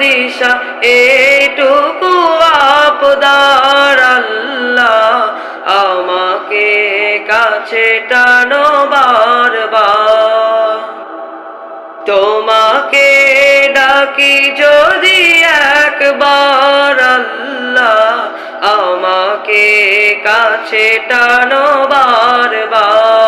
দিশা এইটুকু আপদার আল্লাহ আমাকে কাছে টানো বারবার। তোমাকে ডাকি যদি একবার আল্লাহ আমাকে কাছে টানো বারবার।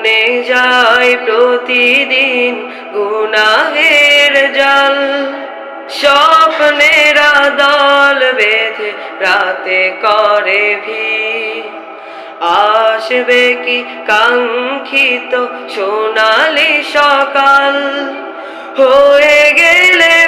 বনে যায় প্রতিদিন গুনাহের জল। স্বপ্নেরা দল বেঁধে রাতে করে ভিড়। আসবে কি কাঙ্ক্ষিত সোনালি সকাল? হয়ে গেলে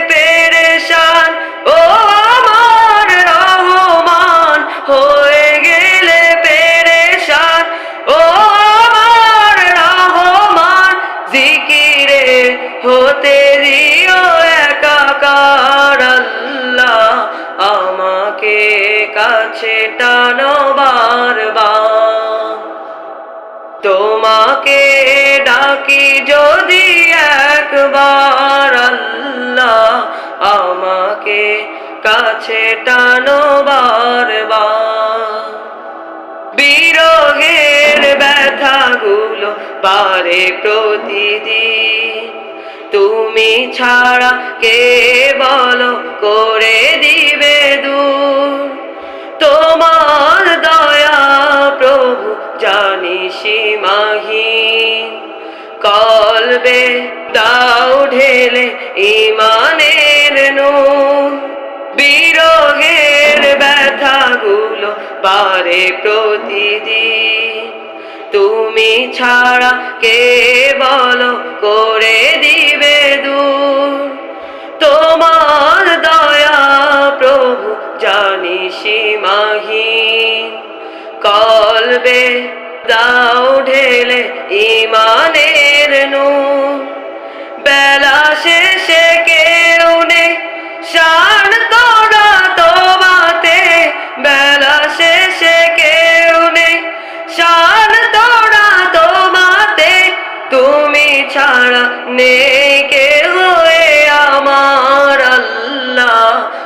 হতে দিও একাকার আমাকে কাছে টানো বারবার। তোমাকে ডাকি যদি একবার আল্লাহ আমাকে কাছে টানো বারবার। বিরহের ব্যথাগুলো পারে প্রতিদিন। তুমি ছাড়া কে বলো করে দিবে দু তোমার দয়া প্রভু জানি সীমাহীন। কলবে দাও ঢেলে ইমানের নূর। বিরহের ব্যথাগুলো পারে প্রতিদিন। তুমি ছাড়া কে বলো করে দিবে সীমাহীন কলবে দাও ঢেলে ইমানের নূর। বেলা শেষে কেউ নেই, শান তোরা তোমাতে বেলা শেষে কেউ নেই, শান তোরা তোমাতে তুমি ছাড়া নেই কেউ এ আমার।